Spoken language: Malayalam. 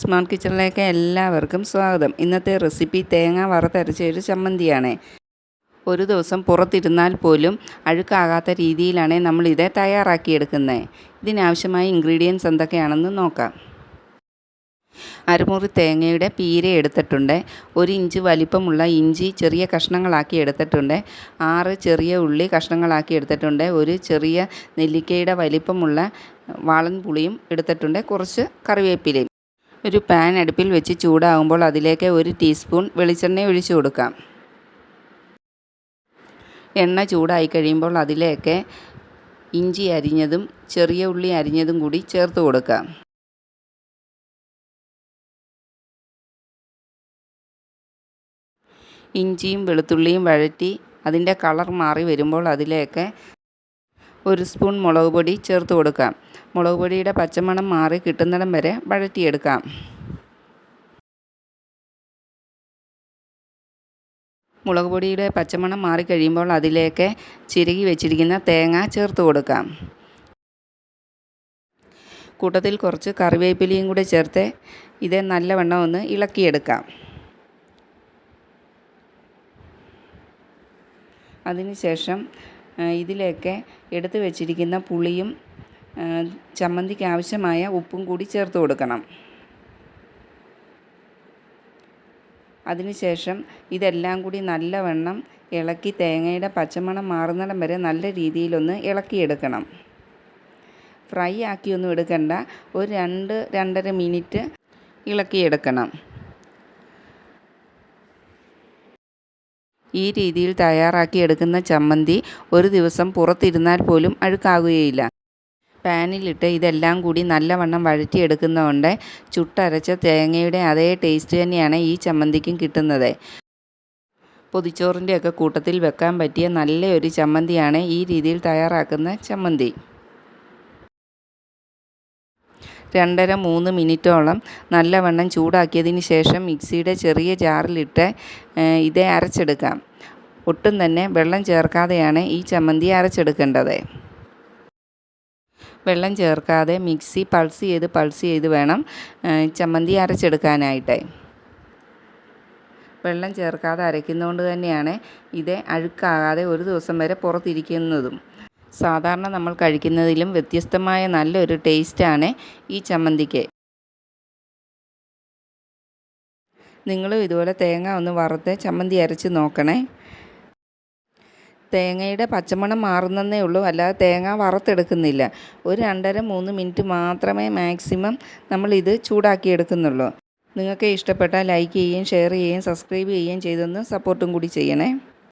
സ്മാർട്ട് കിച്ചണിലേക്ക് എല്ലാവർക്കും സ്വാഗതം. ഇന്നത്തെ റെസിപ്പി തേങ്ങ വറുത്തരച്ച ഒരു ചമ്മന്തിയാണ്. ഒരു ദിവസം പുറത്തിരുന്നാൽ പോലും അഴുക്കാകാത്ത രീതിയിലാണ് നമ്മളിത് തയ്യാറാക്കിയെടുക്കുന്നത്. ഇതിനാവശ്യമായ ഇൻഗ്രീഡിയൻസ് എന്തൊക്കെയാണെന്ന് നോക്കാം. അരമുറി തേങ്ങയുടെ പീര എടുത്തിട്ടുണ്ട്. ഒരു ഇഞ്ച് വലിപ്പമുള്ള ഇഞ്ചി ചെറിയ കഷ്ണങ്ങളാക്കി എടുത്തിട്ടുണ്ട്. ആറ് ചെറിയ ഉള്ളി കഷ്ണങ്ങളാക്കി എടുത്തിട്ടുണ്ട്. ഒരു ചെറിയ നെല്ലിക്കയുടെ വലിപ്പമുള്ള വാളൻ പുളിയും എടുത്തിട്ടുണ്ട്. കുറച്ച് കറിവേപ്പിലയും. ഒരു പാൻ അടുപ്പിൽ വെച്ച് ചൂടാകുമ്പോൾ അതിലേക്ക് ഒരു ടീസ്പൂൺ വെളിച്ചെണ്ണ ഒഴിച്ചു കൊടുക്കാം. എണ്ണ ചൂടായി കഴിയുമ്പോൾ അതിലേക്ക് ഇഞ്ചി അരിഞ്ഞതും ചെറിയ ഉള്ളി അരിഞ്ഞതും കൂടി ചേർത്ത് കൊടുക്കാം. ഇഞ്ചിയും വെളുത്തുള്ളിയും വഴറ്റി അതിന്റെ കളർ മാറി വരുമ്പോൾ അതിലേക്ക് ഒരു സ്പൂൺ മുളക് പൊടി ചേർത്ത് കൊടുക്കാം. മുളക് പൊടിയുടെ പച്ചമണം മാറി കിട്ടുന്നിടം വരെ വഴറ്റിയെടുക്കാം. മുളക് പൊടിയുടെ പച്ചമണം മാറിക്കഴിയുമ്പോൾ അതിലേക്ക് ചിരകി വെച്ചിരിക്കുന്ന തേങ്ങ ചേർത്ത് കൊടുക്കാം. കൂട്ടത്തിൽ കുറച്ച് കറിവേപ്പിലയും കൂടെ ചേർത്ത് ഇത് നല്ലവണ്ണം ഒന്ന് ഇളക്കിയെടുക്കാം. അതിനുശേഷം ഇതിലേക്ക് എടുത്തു വെച്ചിരിക്കുന്ന പുളിയും ചമ്മന്തിക്ക് ആവശ്യമായ ഉപ്പും കൂടി ചേർത്ത് കൊടുക്കണം. അതിനുശേഷം ഇതെല്ലാം കൂടി നല്ലവണ്ണം ഇളക്കി തേങ്ങയുടെ പച്ചമണം മാറുന്നിടം വരെ നല്ല രീതിയിലൊന്ന് ഇളക്കിയെടുക്കണം. ഫ്രൈ ആക്കിയൊന്നും എടുക്കണ്ട. ഒരു രണ്ട് രണ്ടര മിനിറ്റ് ഇളക്കിയെടുക്കണം. ഈ രീതിയിൽ തയ്യാറാക്കി എടുക്കുന്ന ചമ്മന്തി ഒരു ദിവസം പുറത്തിരുന്നാൽ പോലും അഴുക്കാകുകയില്ല. പാനിലിട്ട് ഇതെല്ലാം കൂടി നല്ലവണ്ണം വഴറ്റിയെടുക്കുന്നതുകൊണ്ട് ചുട്ടരച്ച തേങ്ങയുടെ അതേ ടേസ്റ്റ് തന്നെയാണ് ഈ ചമ്മന്തിക്കും കിട്ടുന്നത്. പൊതിച്ചോറിന്റെയൊക്കെ കൂട്ടത്തിൽ വെക്കാൻ പറ്റിയ നല്ലൊരു ചമ്മന്തിയാണ് ഈ രീതിയിൽ തയ്യാറാക്കുന്ന ചമ്മന്തി. രണ്ടര മൂന്ന് മിനിറ്റോളം നല്ലവണ്ണം ചൂടാക്കിയതിന് ശേഷം മിക്സിയുടെ ചെറിയ ജാറിലിട്ട് ഇത് അരച്ചെടുക്കാം. ഒട്ടും തന്നെ വെള്ളം ചേർക്കാതെയാണ് ഈ ചമ്മന്തി അരച്ചെടുക്കേണ്ടത്. വെള്ളം ചേർക്കാതെ മിക്സി പൾസ് ചെയ്ത് പൾസ് ചെയ്ത് വേണം ചമ്മന്തി അരച്ചെടുക്കാനായിട്ട്. വെള്ളം ചേർക്കാതെ അരയ്ക്കുന്നതുകൊണ്ട് തന്നെയാണ് ഇത് അഴുക്കാകാതെ ഒരു ദിവസം വരെ പുറത്തിരിക്കുന്നതും. സാധാരണ നമ്മൾ കഴിക്കുന്നതിലും വ്യത്യസ്തമായ നല്ലൊരു ടേസ്റ്റാണ് ഈ ചമ്മന്തിക്ക്. നിങ്ങളും ഇതുപോലെ തേങ്ങ ഒന്ന് വറുത്ത് ചമ്മന്തി അരച്ച് നോക്കണേ. തേങ്ങയുടെ പച്ചമണം മാറുന്നതേ ഉള്ളൂ അല്ലാതെ തേങ്ങ വറുത്തെടുക്കുന്നില്ല. ഒരു രണ്ടര മൂന്ന് മിനിറ്റ് മാത്രമേ മാക്സിമം നമ്മളിത് ചൂടാക്കി എടുക്കുന്നുള്ളൂ നിങ്ങൾക്ക് ഇഷ്ടപ്പെട്ടാൽ ലൈക്ക് ചെയ്യുകയും ഷെയർ ചെയ്യുകയും സബ്സ്ക്രൈബ് ചെയ്യുകയും ചെയ്തൊന്ന് സപ്പോർട്ടും കൂടി ചെയ്യണേ.